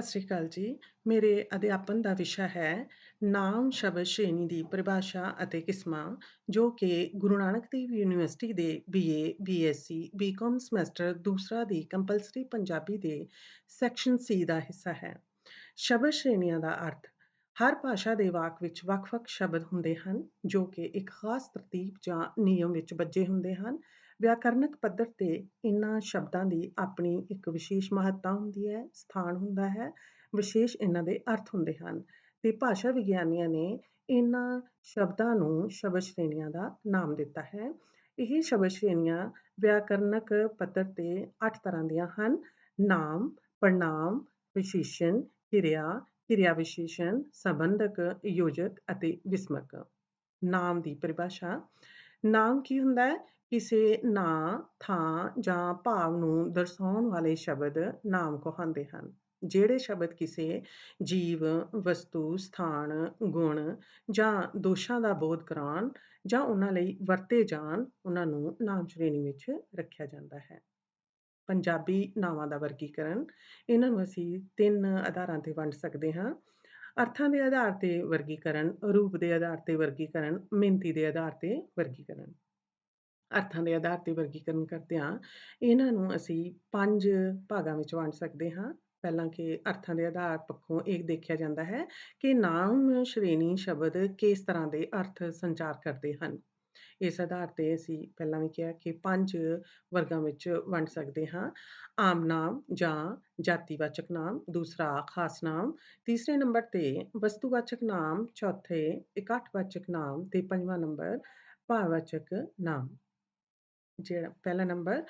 ਸਤਿ ਸ੍ਰੀ ਅਕਾਲ ਜੀ। ਮੇਰੇ ਅਧਿਆਪਨ ਦਾ ਵਿਸ਼ਾ ਹੈ ਨਾਮ ਸ਼ਬਦ ਸ਼੍ਰੇਣੀ ਦੀ ਪਰਿਭਾਸ਼ਾ ਅਤੇ ਕਿਸਮਾਂ ਜੋ ਕਿ ਗੁਰੂ ਨਾਨਕ ਦੇਵ ਯੂਨੀਵਰਸਿਟੀ ਦੇ ਬੀਏ, ਬੀਐਸਸੀ, ਬੀਕਾਮ ਸਮੈਸਟਰ ਦੂਸਰਾ ਦੀ ਕੰਪਲਸਰੀ ਪੰਜਾਬੀ ਦੇ ਸੈਕਸ਼ਨ ਸੀ ਦਾ ਹਿੱਸਾ ਹੈ। ਸ਼ਬਦ ਸ਼੍ਰੇਣੀਆਂ ਦਾ ਅਰਥ ਹਰ ਭਾਸ਼ਾ ਦੇ ਵਾਕ ਵਿੱਚ ਵੱਖ-ਵੱਖ ਸ਼ਬਦ ਹੁੰਦੇ ਹਨ ਜੋ ਕਿ ਇੱਕ ਖਾਸ ਤਰਤੀਬ ਜਾਂ ਨਿਯਮ ਵਿੱਚ ਬੱਝੇ ਹੁੰਦੇ ਹਨ। ਵਿਆਕਰਨਕ ਪੱਧਰ ਤੇ ਇਹਨਾਂ ਸ਼ਬਦਾਂ ਦੀ ਆਪਣੀ ਇੱਕ ਵਿਸ਼ੇਸ਼ ਮਹੱਤਤਾ ਹੁੰਦੀ ਹੈ, ਸਥਾਨ ਹੁੰਦਾ ਹੈ, ਵਿਸ਼ੇਸ਼ ਇਹਨਾਂ ਦੇ ਅਰਥ ਹੁੰਦੇ ਹਨ ਤੇ ਭਾਸ਼ਾ ਵਿਗਿਆਨੀਆਂ ਨੇ ਇਹਨਾਂ ਸ਼ਬਦਾਂ ਨੂੰ ਸ਼ਬਦ ਸ਼੍ਰੇਣੀਆਂ ਦਾ ਨਾਮ ਦਿੱਤਾ ਹੈ। ਇਹ ਸ਼ਬਦ ਸ਼੍ਰੇਣੀਆਂ ਵਿਆਕਰਨਕ ਪੱਧਰ ਤੇ ਅੱਠ ਤਰ੍ਹਾਂ ਦੀਆਂ ਹਨ ਨਾਮ, ਪੜਨਾਮ, ਵਿਸ਼ੇਸ਼ਣ, ਕਿਰਿਆ, ਕਿਰਿਆ ਵਿਸ਼ੇਸ਼ਣ, ਸੰਬੰਧਕ, ਯੋਜਕ ਅਤੇ ਵਿਸਮਕ। ਨਾਮ ਦੀ ਪਰਿਭਾਸ਼ਾ ਨਾਮ ਕੀ ਹੁੰਦਾ ਹੈ ਕਿਸੇ ਨਾਂ, ਥਾਂ ਜਾਂ ਭਾਵ ਨੂੰ ਦਰਸਾਉਣ ਵਾਲੇ ਸ਼ਬਦ ਨਾਮ ਕਹਾਉਂਦੇ ਹਨ। ਜਿਹੜੇ ਸ਼ਬਦ ਕਿਸੇ ਜੀਵ, ਵਸਤੂ, ਸਥਾਨ, ਗੁਣ ਜਾਂ ਦੋਸ਼ਾਂ ਦਾ ਬੋਧ ਕਰਾਉਣ ਜਾਂ ਉਹਨਾਂ ਲਈ ਵਰਤੇ ਜਾਣ ਉਹਨਾਂ ਨੂੰ ਨਾਮ ਸ਼੍ਰੇਣੀ ਵਿੱਚ ਰੱਖਿਆ ਜਾਂਦਾ ਹੈ। ਪੰਜਾਬੀ ਨਾਵਾਂ ਦਾ ਵਰਗੀਕਰਨ ਇਹਨਾਂ ਨੂੰ ਅਸੀਂ ਤਿੰਨ ਆਧਾਰਾਂ ਤੇ ਵੰਡ ਸਕਦੇ ਹਾਂ ਅਰਥਾਂ ਦੇ ਆਧਾਰ ਤੇ ਵਰਗੀਕਰਨ, ਰੂਪ ਦੇ ਆਧਾਰ ਤੇ ਵਰਗੀਕਰਨ, ਮਿਣਤੀ ਦੇ ਆਧਾਰ ਤੇ ਵਰਗੀਕਰਨ। ਅਰਥਾਂ ਦੇ ਆਧਾਰ ਤੇ ਵਰਗੀਕਰਨ ਕਰਦਿਆਂ ਇਹਨਾਂ ਨੂੰ ਅਸੀਂ ਪੰਜ ਭਾਗਾਂ ਵਿੱਚ ਵੰਡ ਸਕਦੇ ਹਾਂ। ਪਹਿਲਾਂ ਕਿ ਅਰਥਾਂ ਦੇ ਆਧਾਰ ਪੱਖੋਂ ਇਹ ਦੇਖਿਆ ਜਾਂਦਾ ਹੈ ਕਿ ਨਾਮ ਸ਼੍ਰੇਣੀ ਸ਼ਬਦ ਕਿਸ ਤਰ੍ਹਾਂ ਦੇ ਅਰਥ ਸੰਚਾਰ ਕਰਦੇ ਹਨ। ਇਸ ਆਧਾਰ ਤੇ ਅਸੀਂ ਪਹਿਲਾਂ ਵੀ ਕਿਹਾ ਕਿ ਪੰਜ ਵਰਗਾਂ ਵਿੱਚ ਵੰਡ ਸਕਦੇ ਹਾਂ ਆਮ ਨਾਮ ਜਾਂ ਜਾਤੀਵਾਚਕ ਨਾਮ, ਦੂਸਰਾ ਖਾਸ ਨਾਮ, ਤੀਸਰੇ ਨੰਬਰ ਤੇ ਵਸਤੂਵਾਚਕ ਨਾਮ, ਚੌਥੇ ਇਕੱਠਵਾਚਕ ਨਾਮ ਤੇ ਪੰਜਵਾਂ ਨੰਬਰ ਭਾਵਵਾਚਕ ਨਾਮ। ਜਿਹੜਾ ਪਹਿਲਾ ਨੰਬਰ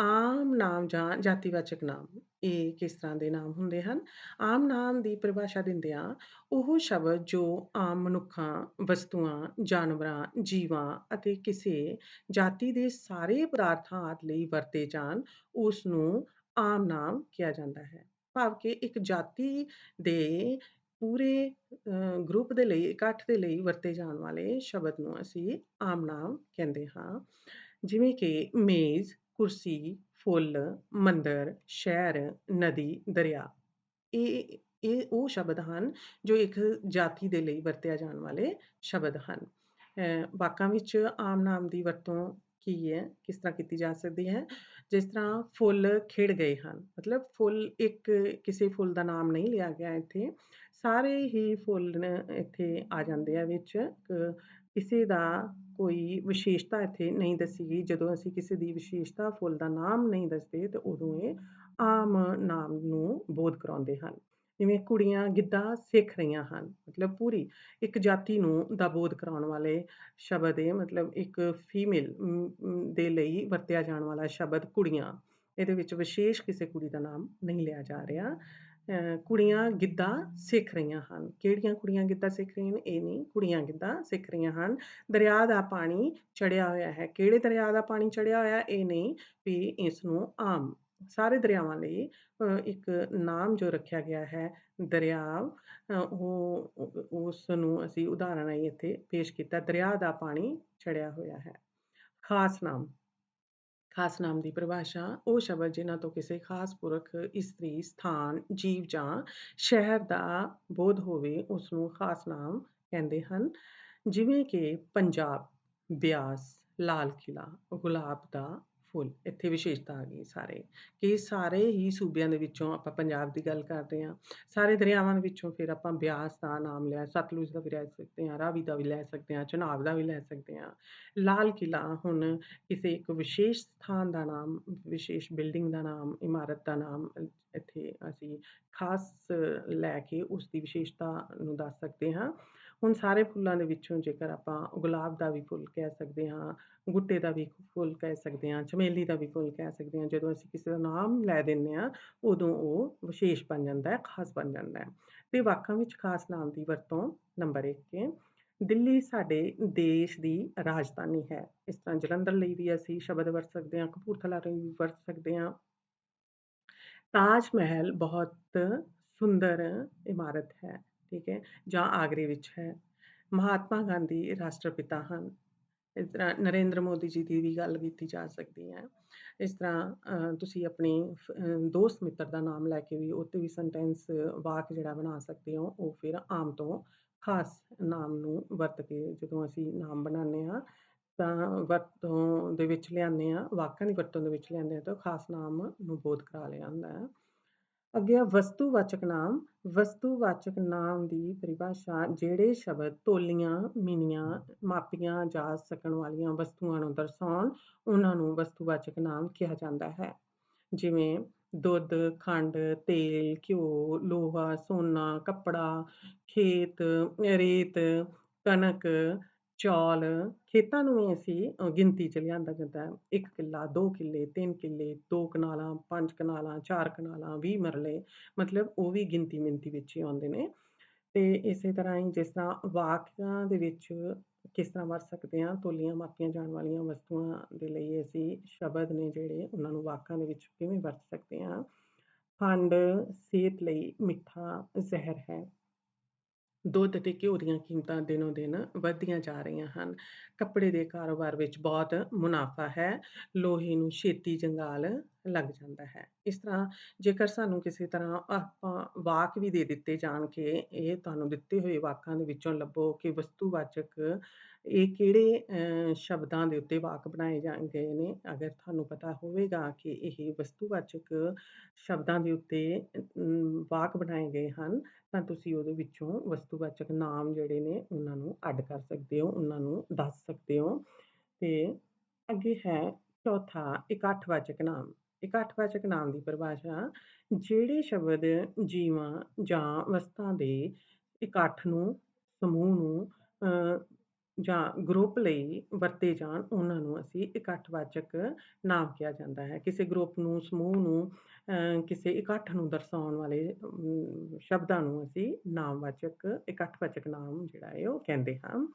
ਆਮ ਨਾਮ ਜਾਂ ਜਾਤੀਵਾਚਕ ਨਾਮ ਇਹ ਕਿਸ ਤਰ੍ਹਾਂ ਦੇ ਨਾਮ ਹੁੰਦੇ ਹਨ ਆਮ ਨਾਮ ਦੀ ਪਰਿਭਾਸ਼ਾ ਦਿੰਦਿਆਂ ਉਹ ਸ਼ਬਦ ਜੋ ਆਮ ਮਨੁੱਖਾਂ, ਵਸਤੂਆਂ, ਜਾਨਵਰਾਂ, ਜੀਵਾਂ ਅਤੇ ਕਿਸੇ ਜਾਤੀ ਦੇ ਸਾਰੇ ਪਦਾਰਥਾਂ ਆਦਿ ਲਈ ਵਰਤੇ ਜਾਣ ਉਸ ਨੂੰ ਆਮ ਨਾਮ ਕਿਹਾ ਜਾਂਦਾ ਹੈ। ਭਾਵ ਕਿ ਇੱਕ ਜਾਤੀ ਦੇ ਪੂਰੇ ਗਰੁੱਪ ਦੇ ਲਈ ਇਕੱਠ ਦੇ ਲਈ ਵਰਤੇ ਜਾਣ ਵਾਲੇ ਸ਼ਬਦ ਨੂੰ ਅਸੀਂ ਆਮ ਨਾਮ ਕਹਿੰਦੇ ਹਾਂ ਜਿਵੇਂ ਕਿ ਮੇਜ਼, ਕੁਰਸੀ, ਫੁੱਲ, ਮੰਦਰ, ਸ਼ਹਿਰ, ਨਦੀ, ਦਰਿਆ। ਇਹ ਇਹ ਉਹ ਸ਼ਬਦ ਹਨ ਜੋ ਇੱਕ ਜਾਤੀ ਦੇ ਲਈ ਵਰਤਿਆ ਜਾਣ ਵਾਲੇ ਸ਼ਬਦ ਹਨ। ਵਾਕਾਂ ਵਿੱਚ ਆਮ ਨਾਮ ਦੀ ਵਰਤੋਂ ਕੀ ਹੈ, ਕਿਸ ਤਰ੍ਹਾਂ ਕੀਤੀ ਜਾ ਸਕਦੀ ਹੈ, ਜਿਸ ਤਰ੍ਹਾਂ ਫੁੱਲ ਖਿੜ ਗਏ ਹਨ। ਮਤਲਬ ਫੁੱਲ ਇੱਕ ਕਿਸੇ ਫੁੱਲ ਦਾ ਨਾਮ ਨਹੀਂ ਲਿਆ ਗਿਆ ਇੱਥੇ। ਸਾਰੇ ਹੀ ਫੁੱਲ ਇੱਥੇ ਆ ਜਾਂਦੇ ਆ ਵਿੱਚ। ਕਿਸੇ ਦਾ ਕੋਈ ਵਿਸ਼ੇਸ਼ਤਾ ਇੱਥੇ ਨਹੀਂ ਦੱਸੀ ਗਈ। ਜਦੋਂ ਅਸੀਂ ਕਿਸੇ ਦੀ ਵਿਸ਼ੇਸ਼ਤਾ ਫੁੱਲ ਦਾ ਨਾਮ ਨਹੀਂ ਦੱਸਦੇ, ਤਾਂ ਉਦੋਂ ਇਹ ਆਮ ਨਾਮ ਨੂੰ ਬੋਧ ਕਰਾਉਂਦੇ ਹਨ। ਜਿਵੇਂ ਕੁੜੀਆਂ ਗਿੱਧਾ ਸਿੱਖ ਰਹੀਆਂ ਹਨ, ਮਤਲਬ ਪੂਰੀ ਇੱਕ ਜਾਤੀ ਨੂੰ ਦਾ ਬੋਧ ਕਰਾਉਣ ਵਾਲੇ ਸ਼ਬਦ ਇਹ, ਮਤਲਬ ਇੱਕ ਫੀਮੇਲ ਦੇ ਲਈ ਵਰਤਿਆ ਜਾਣ ਵਾਲਾ ਸ਼ਬਦ ਕੁੜੀਆਂ। ਇਹਦੇ ਵਿੱਚ ਵਿਸ਼ੇਸ਼ ਕਿਸੇ ਕੁੜੀ ਦਾ ਨਾਮ ਨਹੀਂ ਲਿਆ ਜਾ ਰਿਹਾ। ਕੁੜੀਆਂ ਗਿੱਧਾ ਸਿੱਖ ਰਹੀਆਂ ਹਨ। ਕਿਹੜੀਆਂ ਕੁੜੀਆਂ ਗਿੱਧਾ ਸਿੱਖ ਰਹੀਆਂ ਨੇ ਇਹ ਨਹੀਂ, ਕੁੜੀਆਂ ਗਿੱਧਾ ਸਿੱਖ ਰਹੀਆਂ ਹਨ। ਦਰਿਆ ਦਾ ਪਾਣੀ ਚੜਿਆ ਹੋਇਆ ਹੈ। ਕਿਹੜੇ ਦਰਿਆ ਦਾ ਪਾਣੀ ਚੜਿਆ ਹੋਇਆ? ਇਹ ਨਹੀਂ ਵੀ ਇਸ ਨੂੰ ਆਮ ਸਾਰੇ ਦਰਿਆਵਾਂ ਲਈ ਇੱਕ ਨਾਮ ਜੋ ਰੱਖਿਆ ਗਿਆ ਹੈ ਦਰਿਆ ਉਹ ਉਸ ਨੂੰ ਅਸੀਂ ਉਦਾਹਰਣ ਆਈ ਇੱਥੇ ਪੇਸ਼ ਕੀਤਾ ਦਰਿਆ ਦਾ ਪਾਣੀ ਚੜਿਆ ਹੋਇਆ ਹੈ। ਖਾਸ ਨਾਮ। ਖਾਸ ਨਾਮ ਦੀ ਪਰਿਭਾਸ਼ਾ ਉਹ ਸ਼ਬਦ ਜਿਨ੍ਹਾਂ ਤੋਂ ਕਿਸੇ ਖਾਸ ਪੁਰਖ, ਇਸਤਰੀ, ਸਥਾਨ, ਜੀਵ ਜਾਂ ਸ਼ਹਿਰ ਦਾ ਬੋਧ ਹੋਵੇ ਉਸ ਨੂੰ ਖਾਸ ਨਾਮ ਕਹਿੰਦੇ ਹਨ। ਜਿਵੇਂ ਕਿ ਪੰਜਾਬ, ਬਿਆਸ, ਲਾਲ ਕਿਲਾ ਗੁਲਾਬ ਦਾ ਫੁੱਲ, ਇੱਥੇ ਵਿਸ਼ੇਸ਼ਤਾ ਆ ਗਈ ਸਾਰੇ, ਕਿ ਸਾਰੇ ਹੀ ਸੂਬਿਆਂ ਦੇ ਵਿੱਚੋਂ ਆਪਾਂ ਪੰਜਾਬ ਦੀ ਗੱਲ ਕਰਦੇ ਹਾਂ, ਸਾਰੇ ਦਰਿਆਵਾਂ ਦੇ ਵਿੱਚੋਂ ਫਿਰ ਆਪਾਂ ਬਿਆਸ ਦਾ ਨਾਮ ਲਿਆ ਸਤਲੁਜ ਦਾ ਵੀ ਲੈ ਸਕਦੇ ਹਾਂ, ਰਾਵੀ ਦਾ ਵੀ ਲੈ ਸਕਦੇ ਹਾਂ, ਚਨਾਬ ਦਾ ਵੀ ਲੈ ਸਕਦੇ ਹਾਂ, ਲਾਲ ਕਿਲ੍ਹਾ ਹੁਣ ਕਿਸੇ ਇੱਕ ਵਿਸ਼ੇਸ਼ ਸਥਾਨ ਦਾ ਨਾਮ, ਵਿਸ਼ੇਸ਼ ਬਿਲਡਿੰਗ ਦਾ ਨਾਮ, ਇਮਾਰਤ ਦਾ ਨਾਮ, ਇੱਥੇ ਅਸੀਂ ਖਾਸ ਲੈ ਕੇ ਉਸ ਦੀ ਵਿਸ਼ੇਸ਼ਤਾ ਨੂੰ ਦੱਸ ਸਕਦੇ ਹਾਂ। ਹੁਣ ਸਾਰੇ ਫੁੱਲਾਂ ਦੇ ਵਿੱਚੋਂ ਜੇਕਰ ਆਪਾਂ ਗੁਲਾਬ ਦਾ ਵੀ ਫੁੱਲ ਕਹਿ ਸਕਦੇ ਹਾਂ, ਗੁੱਟੇ ਦਾ ਵੀ ਫੁੱਲ ਕਹਿ ਸਕਦੇ ਹਾਂ, ਚਮੇਲੀ ਦਾ ਵੀ ਫੁੱਲ ਕਹਿ ਸਕਦੇ ਹਾਂ, ਜਦੋਂ ਅਸੀਂ ਕਿਸੇ ਦਾ ਨਾਮ ਲੈ ਦਿੰਦੇ ਹਾਂ, ਉਦੋਂ ਉਹ ਵਿਸ਼ੇਸ਼ ਬਣ ਜਾਂਦਾ ਹੈ, ਖਾਸ ਬਣ ਜਾਂਦਾ ਹੈ। ਤੇ ਵਾਕਾਂ ਵਿੱਚ ਖਾਸ ਨਾਮ ਦੀ ਵਰਤੋਂ ਨੰਬਰ 1 ਹੈ, ਦਿੱਲੀ ਸਾਡੇ ਦੇਸ਼ ਦੀ ਰਾਜਧਾਨੀ ਹੈ। ਇਸ ਤਰ੍ਹਾਂ ਜਲੰਧਰ ਲਈ ਵੀ ਅਸੀਂ ਸ਼ਬਦ ਵਰਤ ਸਕਦੇ ਹਾਂ, ਕਪੂਰਥਲਾ ਲਈ ਵੀ ਵਰਤ ਸਕਦੇ ਹਾਂ। ਤਾਜ ਮਹਿਲ ਬਹੁਤ ਸੁੰਦਰ ਇਮਾਰਤ ਹੈ। ਠੀਕ ਹੈ, ਜਾਂ ਆਗਰੇ ਵਿੱਚ ਹੈ ਮਹਾਤਮਾ ਗਾਂਧੀ ਰਾਸ਼ਟਰਪਿਤਾ ਹਨ ਇਸ ਤਰ੍ਹਾਂ ਨਰਿੰਦਰ ਮੋਦੀ ਜੀ ਦੀ ਵੀ ਗੱਲ ਕੀਤੀ ਜਾ ਸਕਦੀ ਹੈ ਇਸ ਤਰ੍ਹਾਂ ਤੁਸੀਂ ਆਪਣੀ ਦੋਸਤ ਮਿੱਤਰ ਦਾ ਨਾਮ ਲੈ ਕੇ ਵੀ ਉਹ ਵੀ ਸੈਂਟੈਂਸ ਵਾਕ ਜਿਹੜਾ ਬਣਾ ਸਕਦੇ ਹੋ। ਉਹ ਫਿਰ ਆਮ ਤੋਂ ਖ਼ਾਸ ਨਾਮ ਨੂੰ ਵਰਤ ਕੇ ਜਦੋਂ ਅਸੀਂ ਨਾਮ ਬਣਾਉਂਦੇ ਹਾਂ, ਤਾਂ ਵਰਤੋਂ ਦੇ ਵਿੱਚ ਲਿਆਉਂਦੇ ਹਾਂ, ਵਾਕਾਂ ਦੀ ਵਰਤੋਂ ਦੇ ਵਿੱਚ ਲਿਆਉਂਦੇ ਹਾਂ, ਤਾਂ ਖ਼ਾਸ ਨਾਮ ਨੂੰ ਬੋਧ ਕਰਾ ਲਿਆ ਹੁੰਦਾ ਹੈ। ਅੱਗੇ ਆ ਵਸਤੂਵਾਚਕ ਨਾਮ ਵਸਤੂਵਾਚਕ ਨਾਮ ਦੀ ਪਰਿਭਾਸ਼ਾ ਜਿਹੜੇ ਸ਼ਬਦ ਤੋਲੀਆਂ, ਮਿਣੀਆਂ, ਮਾਪੀਆਂ ਜਾ ਸਕਣ ਵਾਲੀਆਂ ਵਸਤੂਆਂ ਨੂੰ ਦਰਸਾਉਣ ਉਹਨਾਂ ਨੂੰ ਵਸਤੂਵਾਚਕ ਨਾਮ ਕਿਹਾ ਜਾਂਦਾ ਹੈ। ਜਿਵੇਂ ਦੁੱਧ, ਖੰਡ, ਤੇਲ, ਘਿਓ, ਲੋਹਾ, ਸੋਨਾ, ਕੱਪੜਾ, ਖੇਤ, ਰੇਤ, ਕਣਕ, ਚੌਲ ਖੇਤਾਂ ਨੂੰ ਵੀ ਅਸੀਂ ਅ, ਗਿਣਤੀ 'ਚ ਲਿਆਂਦਾ ਜਾਂਦਾ ਹੈ। 1 ਕਿੱਲਾ, ਦੋ ਕਿੱਲੇ, ਤਿੰਨ ਕਿੱਲੇ, ਦੋ ਕਨਾਲਾਂ, ਪੰਜ ਕਨਾਲਾਂ, ਚਾਰ ਕਨਾਲਾਂ, ਵੀਹ ਮਰਲੇ ਮਤਲਬ ਉਹ ਵੀ ਗਿਣਤੀ-ਮਿਣਤੀ ਵਿੱਚ ਹੀ ਆਉਂਦੇ ਨੇ। ਅਤੇ ਇਸੇ ਤਰ੍ਹਾਂ ਹੀ ਜਿਸ ਤਰ੍ਹਾਂ ਵਾਕਾਂ ਦੇ ਵਿੱਚ ਕਿਸ ਤਰ੍ਹਾਂ ਵਰਤ ਸਕਦੇ ਹਾਂ ਤੋਲੀਆਂ ਮਾਪੀਆਂ ਜਾਣ ਵਾਲੀਆਂ ਵਸਤੂਆਂ ਦੇ ਲਈ ਅਸੀਂ ਸ਼ਬਦ ਨੇ ਜਿਹੜੇ ਉਹਨਾਂ ਨੂੰ ਵਾਕਾਂ ਦੇ ਵਿੱਚ ਕਿਵੇਂ ਵਰਤ ਸਕਦੇ ਹਾਂ। ਖੰਡ ਸਿਹਤ ਲਈ ਮਿੱਠਾ ਜ਼ਹਿਰ ਹੈ। ਦੁੱਧ ਤੇ ਘਿਓ ਦੀਆਂ ਕੀਮਤਾਂ ਦਿਨੋ-ਦਿਨ ਵੱਧਦੀਆਂ ਜਾ ਰਹੀਆਂ ਹਨ। ਕੱਪੜੇ ਦੇ ਕਾਰੋਬਾਰ ਵਿੱਚ ਬਹੁਤ ਮੁਨਾਫ਼ਾ ਹੈ। ਲੋਹੇ ਨੂੰ ਛੇਤੀ ਜੰਗਾਲ ਲੱਗ ਜਾਂਦਾ ਹੈ। ਇਸ ਤਰ੍ਹਾਂ ਜੇਕਰ ਸਾਨੂੰ ਕਿਸੇ ਤਰ੍ਹਾਂ ਆਪਾਂ ਵਾਕ ਵੀ ਦੇ ਦਿੱਤੇ ਜਾਣ ਕਿ ਇਹ ਤੁਹਾਨੂੰ ਦਿੱਤੇ ਹੋਏ ਵਾਕਾਂ ਦੇ ਵਿੱਚੋਂ ਲੱਭੋ ਕਿ ਵਸਤੂਵਾਚਕ ਇਹ ਕਿਹੜੇ ਸ਼ਬਦਾਂ ਦੇ ਉੱਤੇ ਵਾਕ ਬਣਾਏ ਜਾ ਗਏ ਨੇ। ਅਗਰ ਤੁਹਾਨੂੰ ਪਤਾ ਹੋਵੇਗਾ ਕਿ ਇਹ ਵਸਤੂਵਾਚਕ ਸ਼ਬਦਾਂ ਦੇ ਉੱਤੇ ਵਾਕ ਬਣਾਏ ਗਏ ਹਨ ਤਾਂ ਤੁਸੀਂ ਉਹਦੇ ਵਿੱਚੋਂ ਵਸਤੂਵਾਚਕ ਨਾਮ ਜਿਹੜੇ ਨੇ ਉਹਨਾਂ ਨੂੰ ਅੱਡ ਕਰ ਸਕਦੇ ਹੋ, ਉਹਨਾਂ ਨੂੰ ਦੱਸ ਸਕਦੇ ਹੋ। ਤੇ ਅੱਗੇ ਹੈ ਚੌਥਾ ਇਕੱਠਵਾਚਕ ਨਾਮ। ਇਕੱਠਵਾਚਕ ਨਾਮ ਦੀ ਪਰਿਭਾਸ਼ਾ ਜਿਹੜੇ ਸ਼ਬਦ ਜੀਵਾਂ ਜਾਂ ਵਸਤਾਂ ਦੇ ਇਕੱਠ ਨੂੰ, ਸਮੂਹ ਨੂੰ ਜਾਂ ਗਰੁੱਪ ਲਈ ਵਰਤੇ ਜਾਣ ਉਹਨਾਂ ਨੂੰ ਅਸੀਂ ਇਕੱਠਵਾਚਕ ਨਾਮ ਕਿਹਾ ਜਾਂਦਾ ਹੈ। ਕਿਸੇ ਗਰੁੱਪ ਨੂੰ, ਸਮੂਹ ਨੂੰ ਕਿਸੇ ਇਕੱਠ ਨੂੰ ਦਰਸਾਉਣ ਵਾਲੇ ਸ਼ਬਦਾਂ ਨੂੰ ਅਸੀਂ ਨਾਮਵਾਚਕ ਇਕੱਠਵਾਚਕ ਨਾਮ ਜਿਹੜਾ ਹੈ ਉਹ ਕਹਿੰਦੇ ਹਾਂ।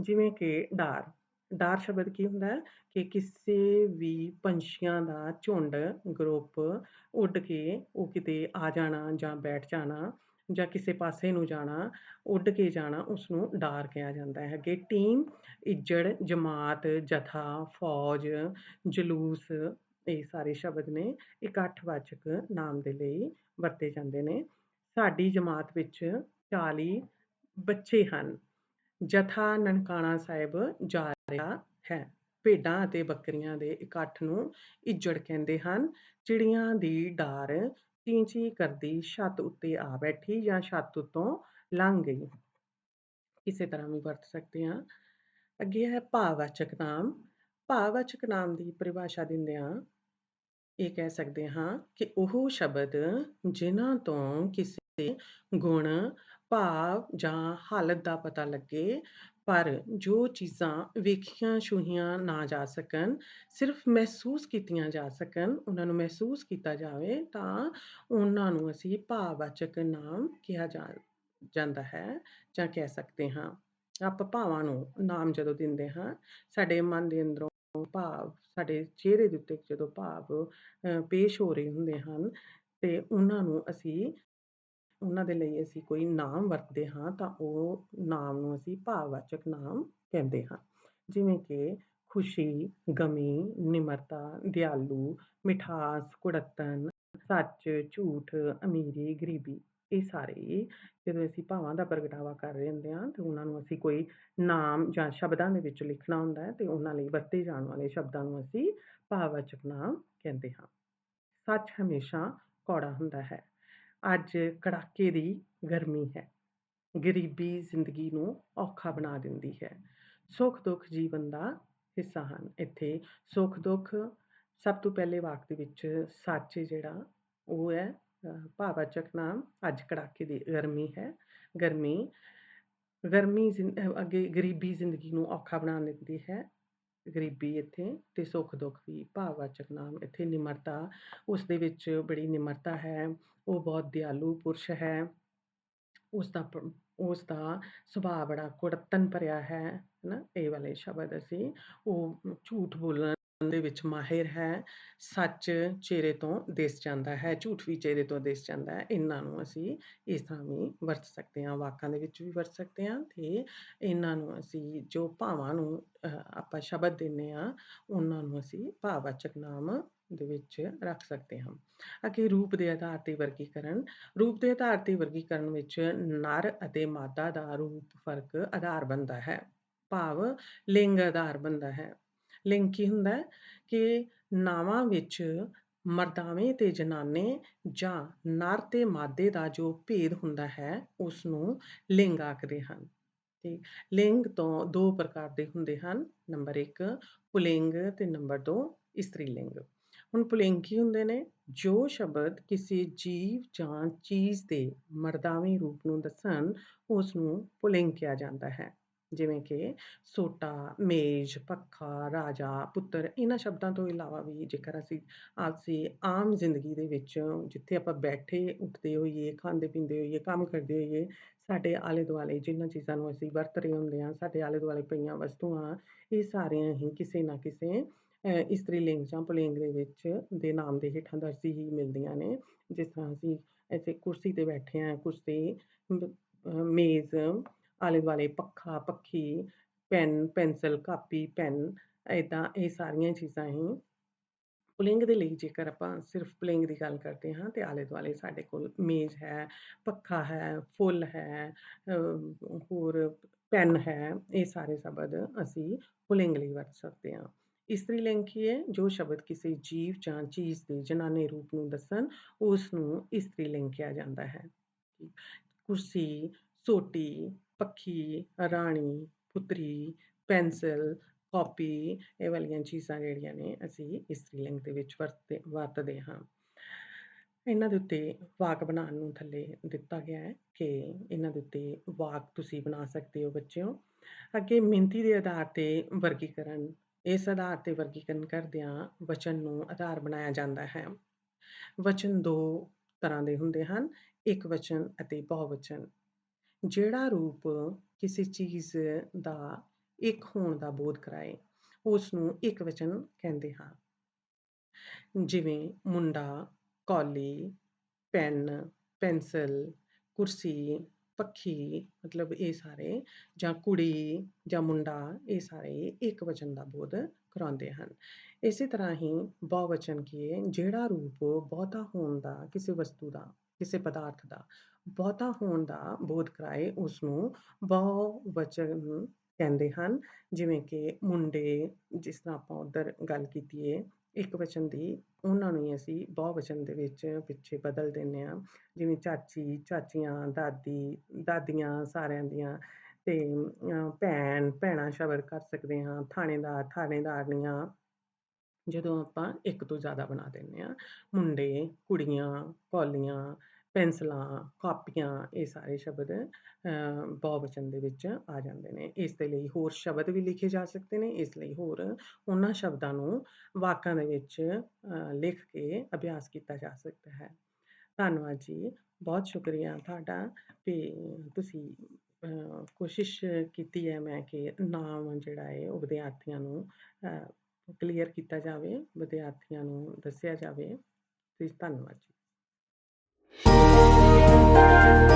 ਜਿਵੇਂ ਕਿ ਡਾਰ। ਡਾਰ ਸ਼ਬਦ ਕੀ ਹੁੰਦਾ ਹੈ ਕਿ ਕਿਸੇ ਵੀ ਪੰਛੀਆਂ ਦਾ ਝੁੰਡ, ਗਰੁੱਪ ਉੱਡ ਕੇ ਉਹ ਕਿਤੇ ਆ ਜਾਣਾ ਜਾਂ ਬੈਠ ਜਾਣਾ ਜਾਂ ਕਿਸੇ ਪਾਸੇ ਨੂੰ ਜਾਣਾ, ਉੱਡ ਕੇ ਜਾਣਾ ਉਸਨੂੰ ਡਾਰ ਕਿਹਾ ਜਾਂਦਾ ਹੈ। ਅੱਗੇ ਟੀਮ, ਇੱਜੜ, ਜਮਾਤ, ਜਥਾ, ਫੌਜ, ਜਲੂਸ ਇਹ ਸਾਰੇ ਸ਼ਬਦ ਨੇ ਇਕੱਠਵਾਚਕ ਨਾਮ ਦੇ ਲਈ ਵਰਤੇ ਜਾਂਦੇ ਨੇ। ਸਾਡੀ ਜਮਾਤ ਵਿੱਚ 40 ਬੱਚੇ ਹਨ। ਜਥਾ ਨਨਕਾਣਾ ਸਾਹਿਬ ਜਾ ਰਿਹਾ ਹੈ। ਭੇਡਾਂ ਅਤੇ ਬੱਕਰੀਆਂ ਦੇ ਇਕੱਠ ਨੂੰ ਇੱਜੜ ਕਹਿੰਦੇ ਹਨ। ਚਿੜੀਆਂ ਦੀ ਡਾਰ ਚੀਂ-ਚੀਂ ਕਰਦੀ ਛੱਤ ਉੱਤੇ ਆ ਬੈਠੀ ਜਾਂ ਛੱਤ ਉੱਤੋਂ ਲੰਘ ਗਈ। ਇਸੇ ਤਰ੍ਹਾਂ ਵੀ ਵਰਤ ਸਕਦੇ ਹਾਂ। ਅੱਗੇ ਹੈ ਭਾਵਵਾਚਕ ਨਾਮ। ਭਾਵਵਾਚਕ ਨਾਮ ਦੀ ਪਰਿਭਾਸ਼ਾ ਦਿੰਦਿਆਂ ਇਹ ਕਹਿ ਸਕਦੇ ਹਾਂ ਕਿ ਉਹ ਸ਼ਬਦ ਜਿਨ੍ਹਾਂ ਤੋਂ ਕਿਸੇ ਗੁਣ, ਭਾਵ ਜਾਂ ਹਾਲਤ ਦਾ ਪਤਾ ਲੱਗੇ ਪਰ ਜੋ ਚੀਜ਼ਾਂ ਵੇਖੀਆਂ-ਛੂਹੀਆਂ ਨਾ ਜਾ ਸਕਣ, ਸਿਰਫ਼ ਮਹਿਸੂਸ ਕੀਤੀਆਂ ਜਾ ਸਕਣ, ਉਹਨਾਂ ਨੂੰ ਮਹਿਸੂਸ ਕੀਤਾ ਜਾਵੇ ਤਾਂ ਉਹਨਾਂ ਨੂੰ ਅਸੀਂ ਭਾਵਵਾਚਕ ਨਾਮ ਕਿਹਾ ਜਾ ਜਾਂਦਾ ਹੈ ਜਾਂ ਕਹਿ ਸਕਦੇ ਹਾਂ। ਆਪਾਂ ਭਾਵਾਂ ਨੂੰ ਨਾਮ ਜਦੋਂ ਦਿੰਦੇ ਹਾਂ ਸਾਡੇ ਮਨ ਦੇ ਅੰਦਰੋਂ ਭਾਵ ਸਾਡੇ ਚਿਹਰੇ ਦੇ ਉੱਤੇ ਜਦੋਂ ਭਾਵ ਅ, ਪੇਸ਼ ਹੋ ਰਹੇ ਹੁੰਦੇ ਹਨ ਤੇ ਉਹਨਾਂ ਨੂੰ ਅਸੀਂ ਉਹਨਾਂ ਦੇ ਲਈ ਅਸੀਂ ਕੋਈ ਨਾਮ ਵਰਤਦੇ ਹਾਂ ਤਾਂ ਉਹ ਨਾਮ ਨੂੰ ਅਸੀਂ ਭਾਵਵਾਚਕ ਨਾਮ ਕਹਿੰਦੇ ਹਾਂ। ਜਿਵੇਂ ਕਿ ਖੁਸ਼ੀ, ਗਮੀ, ਨਿਮਰਤਾ, ਦਿਆਲੂ, ਮਿਠਾਸ, ਕੁੜੱਤਣ, ਸੱਚ, ਝੂਠ, ਅਮੀਰੀ, ਗਰੀਬੀ ਇਹ ਸਾਰੇ ਜਦੋਂ ਅਸੀਂ ਭਾਵਾਂ ਦਾ ਪ੍ਰਗਟਾਵਾ ਕਰ ਰਹੇ ਹੁੰਦੇ ਹਾਂ ਤੇ ਉਹਨਾਂ ਨੂੰ ਅਸੀਂ ਕੋਈ ਨਾਮ ਜਾਂ ਸ਼ਬਦਾਂ ਦੇ ਵਿੱਚ ਲਿਖਣਾ ਹੁੰਦਾ ਹੈ ਤੇ ਉਹਨਾਂ ਲਈ ਵਰਤੇ ਜਾਣ ਵਾਲੇ ਸ਼ਬਦਾਂ ਨੂੰ ਅਸੀਂ ਭਾਵਵਾਚਕ ਨਾਮ ਕਹਿੰਦੇ ਹਾਂ। ਸੱਚ ਹਮੇਸ਼ਾ ਕੌੜਾ ਹੁੰਦਾ ਹੈ। ਅੱਜ ਕੜਾਕੇ ਦੀ ਗਰਮੀ ਹੈ। ਗਰੀਬੀ ਜ਼ਿੰਦਗੀ ਨੂੰ ਔਖਾ ਬਣਾ ਦਿੰਦੀ ਹੈ। ਸੁੱਖ-ਦੁੱਖ ਜੀਵਨ ਦਾ ਹਿੱਸਾ ਹਨ। ਇੱਥੇ ਸੁੱਖ-ਦੁੱਖ ਸਭ ਤੋਂ ਪਹਿਲੇ ਵਾਕ ਦੇ ਵਿੱਚ ਸੱਚ ਜਿਹੜਾ ਉਹ ਹੈ ਅ, ਭਾਵਵਾਚਕ ਨਾਮ ਅੱਜ ਕੜਾਕੇ ਦੀ ਗਰਮੀ ਹੈ। ਗਰਮੀ ਗਰਮੀ ਜ਼ਿੰ- ਅੱਗੇ ਗਰੀਬੀ ਜ਼ਿੰਦਗੀ ਨੂੰ ਔਖਾ ਬਣਾ ਦਿੰਦੀ ਹੈ। ਗਰੀਬੀ ਇੱਥੇ ਅਤੇ ਸੁੱਖ-ਦੁੱਖ ਵੀ, ਭਾਵਵਾਚਕ ਨਾਮ ਇੱਥੇ ਨਿਮਰਤਾ, ਉਸ ਦੇ ਵਿੱਚ ਬੜੀ ਨਿਮਰਤਾ ਹੈ। ਉਹ ਬਹੁਤ ਦਿਆਲੂ ਪੁਰਸ਼ ਹੈ। ਉਸ ਦਾ ਪ- ਉਸ ਦਾ ਸੁਭਾਅ ਬੜਾ ਕੁੜੱਤਣ ਭਰਿਆ ਹੈ, ਹਨਾ, ਇਹ ਵਾਲੇ ਸ਼ਬਦ ਅਸੀਂ, ਉਹ ਝੂਠ ਬੋਲਣ ਦੇ ਵਿੱਚ ਮਾਹਿਰ ਹੈ, ਸੱਚ ਚਿਹਰੇ ਤੋਂ ਦਿਸ ਜਾਂਦਾ ਹੈ, ਝੂਠ ਵੀ ਚਿਹਰੇ ਤੋਂ ਦਿਸ ਜਾਂਦਾ ਹੈ, ਇਹਨਾਂ ਨੂੰ ਅਸੀਂ ਇਸ ਤਰ੍ਹਾਂ ਵੀ ਵਰਤ ਸਕਦੇ ਹਾਂ, ਵਾਕਾਂ ਦੇ ਵਿੱਚ ਵੀ ਵਰਤ ਸਕਦੇ ਹਾਂ ਤੇ ਇਹਨਾਂ ਨੂੰ ਅਸੀਂ ਜੋ ਭਾਵਾਂ ਨੂੰ ਆਪਾਂ ਸ਼ਬਦ ਦਿੰਦੇ ਹਾਂ, ਉਹਨਾਂ ਨੂੰ ਅਸੀਂ ਭਾਵਵਾਚਕ ਨਾਮ ਦੇ ਵਿੱਚ ਰੱਖ ਸਕਦੇ ਹਾਂ। ਅੱਗੇ ਰੂਪ ਦੇ ਆਧਾਰ ਤੇ ਵਰਗੀਕਰਨ, ਰੂਪ ਦੇ ਆਧਾਰ ਤੇ ਵਰਗੀਕਰਨ ਵਿੱਚ ਨਰ ਅਤੇ ਮਾਦਾ ਦਾ ਰੂਪ ਫ਼ਰਕ ਆਧਾਰ ਬਣਦਾ ਹੈ। ਭਾਵ ਲਿੰਗ ਆਧਾਰ ਬਣਦਾ ਹੈ। ਲਿੰਗ ਕੀ ਹੁੰਦਾ ਕਿ ਨਾਵਾਂ ਵਿੱਚ ਮਰਦਾਵੇਂ ਤੇ ਜਨਾਨੇ ਜਾਂ ਨਰ ਤੇ ਮਾਦੇ ਦਾ ਜੋ ਭੇਦ ਹੁੰਦਾ ਹੈ ਉਸ ਨੂੰ ਲਿੰਗ ਆਖਦੇ ਹਨ। ਤੇ ਲਿੰਗ ਤੋਂ ਦੋ ਪ੍ਰਕਾਰ ਦੇ ਹੁੰਦੇ ਹਨ ਨੰਬਰ 1 ਪੁਲਿੰਗ ਤੇ ਨੰਬਰ 2 ਇਸਤਰੀ ਲਿੰਗ। ਹੁਣ ਪੁਲਿੰਗ ਕੀ ਹੁੰਦੇ ਨੇ ਜੋ ਸ਼ਬਦ ਕਿਸੇ ਜੀਵ ਜਾਂ ਚੀਜ਼ ਦੇ ਮਰਦਾਵੇਂ ਰੂਪ ਨੂੰ ਦੱਸਣ ਉਸ ਨੂੰ ਪੁਲਿੰਗ ਕਿਹਾ ਜਾਂਦਾ ਹੈ। ਜਿਵੇਂ ਕਿ ਸੋਟਾ, ਮੇਜ਼, ਪੱਖਾ, ਰਾਜਾ, ਪੁੱਤਰ ਇਹਨਾਂ ਸ਼ਬਦਾਂ ਤੋਂ ਇਲਾਵਾ ਵੀ ਜੇਕਰ ਅਸੀਂ ਆਪਸੀ ਆਮ ਜ਼ਿੰਦਗੀ ਦੇ ਵਿੱਚ ਜਿੱਥੇ ਆਪਾਂ ਬੈਠੇ ਉੱਠਦੇ ਹੋਈਏ, ਖਾਂਦੇ ਪੀਂਦੇ ਹੋਈਏ, ਕੰਮ ਕਰਦੇ ਹੋਈਏ, ਸਾਡੇ ਆਲੇ ਦੁਆਲੇ ਜਿਨ੍ਹਾਂ ਚੀਜ਼ਾਂ ਨੂੰ ਅਸੀਂ ਵਰਤ ਰਹੇ ਹੁੰਦੇ ਹਾਂ, ਸਾਡੇ ਆਲੇ ਦੁਆਲੇ ਪਈਆਂ ਵਸਤੂਆਂ ਇਹ ਸਾਰੀਆਂ ਹੀ ਕਿਸੇ ਨਾ ਕਿਸੇ ਇਸਤਰੀ ਲਿੰਗ ਜਾਂ ਪੁਲਿੰਗ ਦੇ ਵਿੱਚ ਦੇ ਨਾਮ ਦੇ ਹੇਠਾਂ ਦਰਜੀ ਹੀ ਮਿਲਦੀਆਂ ਨੇ। ਜਿਸ ਤਰ੍ਹਾਂ ਅਸੀਂ ਇੱਥੇ ਕੁਰਸੀ ਤੇ ਬੈਠੇ ਹਾਂ, ਕੁਰਸੀ, ਮੇਜ਼, ਆਲੇ ਦੁਆਲੇ ਪੱਖਾ, ਪੱਖੀ, ਪੈਨ, ਪੈਨਸਲ, ਕਾਪੀ, ਪੈਨ ਏਦਾਂ ਇਹ ਸਾਰੀਆਂ ਚੀਜ਼ਾਂ ਹੀ ਪੁਲਿੰਗ ਦੇ ਲਈ ਜੇਕਰ ਆਪਾਂ ਸਿਰਫ ਪੁਲਿੰਗ ਦੀ ਗੱਲ ਕਰਦੇ ਹਾਂ ਤੇ ਆਲੇ ਦੁਆਲੇ ਸਾਡੇ ਕੋਲ ਮੇਜ਼ ਹੈ, ਪੱਖਾ ਹੈ, ਫੁੱਲ ਹੈ, ਹੋਰ ਪੈਨ ਹੈ, ਇਹ ਸਾਰੇ ਸ਼ਬਦ ਅਸੀਂ ਪੁਲਿੰਗ ਲਈ ਵਰਤ ਸਕਦੇ ਹਾਂ। ਇਸਤਰੀ ਲਿੰਗ ਕੀ ਹੈ ਜੋ ਸ਼ਬਦ ਕਿਸੇ ਜੀਵ ਜਾਂ ਚੀਜ਼ ਦੇ ਜਨਾਨੇ ਰੂਪ ਨੂੰ ਦੱਸਣ ਉਸ ਨੂੰ ਇਸਤਰੀ ਲਿੰਗ ਕਿਹਾ ਜਾਂਦਾ ਹੈ। ਕੁਰਸੀ, ਸੋਟੀ, ਪੱਖੀ, ਰਾਣੀ, ਪੁੱਤਰੀ, ਪੈਨਸਿਲ, ਕਾਪੀ ਇਹ ਵਾਲੀਆਂ ਚੀਜ਼ਾਂ ਜਿਹੜੀਆਂ ਨੇ ਅਸੀਂ ਇਸਤਰੀ ਲਿੰਗ ਦੇ ਵਿੱਚ ਵਰਤਦੇ ਵਰਤਦੇ ਹਾਂ। ਇਹਨਾਂ ਦੇ ਉੱਤੇ ਵਾਕ ਬਣਾਉਣ ਨੂੰ ਥੱਲੇ ਦਿੱਤਾ ਗਿਆ ਹੈ ਕਿ ਇਹਨਾਂ ਦੇ ਉੱਤੇ ਵਾਕ ਤੁਸੀਂ ਬਣਾ ਸਕਦੇ ਹੋ ਬੱਚਿਓ। ਅੱਗੇ ਮਿਹਨਤੀ ਦੇ ਆਧਾਰ ਤੇ ਵਰਗੀਕਰਨ ਇਸ ਆਧਾਰ ਤੇ ਵਰਗੀਕਰਨ ਕਰਦਿਆਂ ਵਚਨ ਨੂੰ ਆਧਾਰ ਬਣਾਇਆ ਜਾਂਦਾ ਹੈ। ਵਚਨ ਦੋ ਤਰ੍ਹਾਂ ਦੇ ਹੁੰਦੇ ਹਨ ਇੱਕ ਵਚਨ ਅਤੇ ਬਹੁਵਚਨ। ਜਿਹੜਾ ਰੂਪ ਕਿਸੇ ਚੀਜ਼ ਦਾ ਇੱਕ ਹੋਣ ਦਾ ਬੋਧ ਕਰਾਏ ਉਸ ਨੂੰ ਇੱਕ ਵਚਨ ਕਹਿੰਦੇ ਹਾਂ। ਜਿਵੇਂ ਮੁੰਡਾ, ਕੌਲੀ, ਪੈਨ, ਪੈਨਸਿਲ, ਕੁਰਸੀ, ਪੱਖੀ ਮਤਲਬ ਇਹ ਸਾਰੇ ਜਾਂ ਕੁੜੀ ਜਾਂ ਮੁੰਡਾ ਇਹ ਸਾਰੇ ਇੱਕ ਵਚਨ ਦਾ ਬੋਧ ਕਰਾਉਂਦੇ ਹਨ। ਇਸੇ ਤਰ੍ਹਾਂ ਹੀ ਬਹੁਵਚਨ ਕੀ ਹੈ ਜਿਹੜਾ ਰੂਪ ਬਹੁਤਾ ਹੋਣ ਦਾ ਕਿਸੇ ਵਸਤੂ ਦਾ, ਕਿਸੇ ਪਦਾਰਥ ਦਾ ਬਹੁਤਾ ਹੋਣ ਦਾ ਬੋਧ ਕਰਾਏ ਉਸ ਨੂੰ ਬਹੁਵਚਨ ਕਹਿੰਦੇ ਹਨ। ਜਿਵੇਂ ਕਿ ਮੁੰਡੇ ਜਿਸ ਤਰ੍ਹਾਂ ਆਪਾਂ ਉੱਧਰ ਗੱਲ ਕੀਤੀ ਹੈ ਇੱਕ ਵਚਨ ਦੀ ਉਹਨਾਂ ਨੂੰ ਹੀ ਅਸੀਂ ਬਹੁਵਚਨ ਦੇ ਵਿੱਚ ਪਿੱਛੇ ਬਦਲ ਦਿੰਦੇ ਹਾਂ। ਜਿਵੇਂ ਚਾਚੀ, ਚਾਚੀਆਂ, ਦਾਦੀ, ਦਾਦੀਆਂ ਸਾਰਿਆਂ ਦੀਆਂ ਤੇ ਭੈਣ, ਭੈਣਾਂ ਸ਼ਬਦ ਕਰ ਸਕਦੇ ਹਾਂ। ਥਾਣੇਦਾਰ, ਥਾਣੇਦਾਰਨੀਆਂ ਜਦੋਂ ਆਪਾਂ ਇੱਕ ਤੋਂ ਜ਼ਿਆਦਾ ਬਣਾ ਦਿੰਦੇ ਹਾਂ। ਮੁੰਡੇ, ਕੁੜੀਆਂ, ਕੌਲੀਆਂ, ਪੈਨਸਲਾਂ, ਕਾਪੀਆਂ ਇਹ ਸਾਰੇ ਸ਼ਬਦ ਬਹੁਵਚਨ ਦੇ ਵਿੱਚ ਆ ਜਾਂਦੇ ਨੇ। ਇਸ ਦੇ ਲਈ ਹੋਰ ਸ਼ਬਦ ਵੀ ਲਿਖੇ ਜਾ ਸਕਦੇ ਨੇ ਇਸ ਲਈ ਹੋਰ ਉਹਨਾਂ ਸ਼ਬਦਾਂ ਨੂੰ ਵਾਕਾਂ ਦੇ ਵਿੱਚ ਲਿਖ ਕੇ ਅਭਿਆਸ ਕੀਤਾ ਜਾ ਸਕਦਾ ਹੈ। ਧੰਨਵਾਦ ਜੀ ਬਹੁਤ ਸ਼ੁਕਰੀਆ ਤੁਹਾਡਾ ਤੇ ਤੁਸੀਂ ਕੋਸ਼ਿਸ਼ ਕੀਤੀ ਹੈ ਮੈਂ ਕਿ ਨਾਮ ਜਿਹੜਾ ਹੈ ਉਹ ਵਿਦਿਆਰਥੀਆਂ ਨੂੰ ਕਲੀਅਰ ਕੀਤਾ ਜਾਵੇ ਵਿਦਿਆਰਥੀਆਂ ਨੂੰ ਦੱਸਿਆ ਜਾਵੇ ਤੇ ਧੰਨਵਾਦ ਜੀ